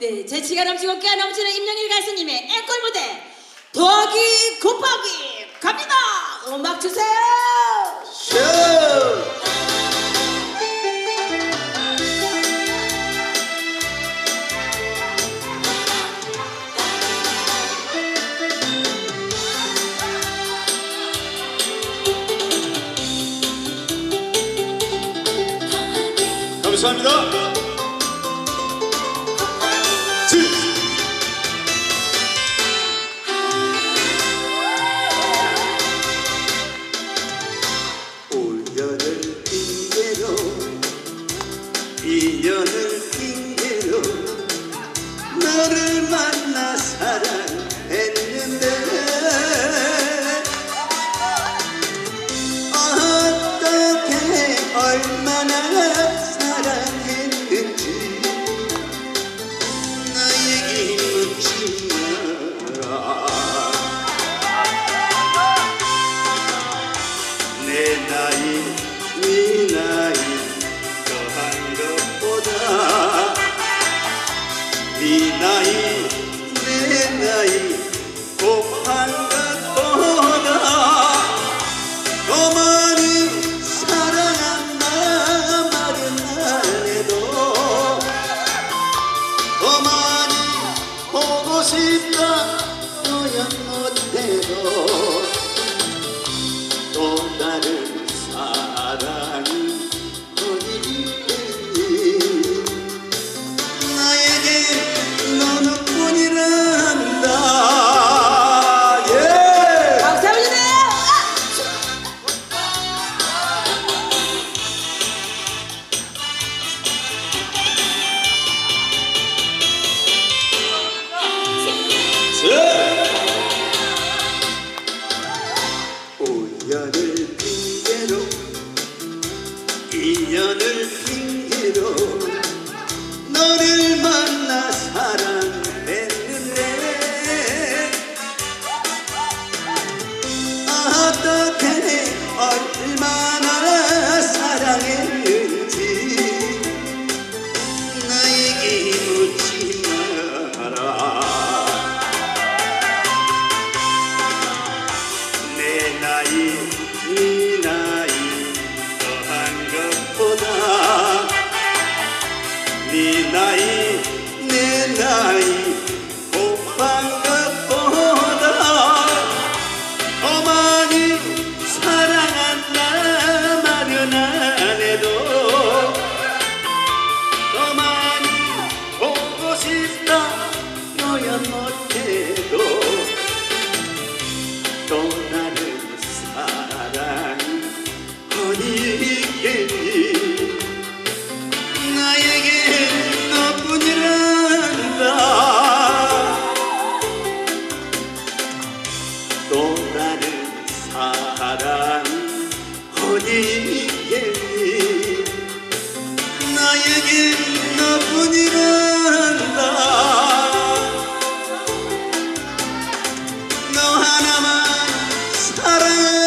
네, 재치가 넘치고 꽤 넘치는 임영일 가수님의 앵콜 무대 더하기 곱하기 갑니다. 음악 주세요. 슈! 감사합니다. 이 연은 보고 싶다. 너야 멋대로 또 나를 out you. nai, nenai, 이게 나에게 나쁜 일한다. 너 하나만 사랑해.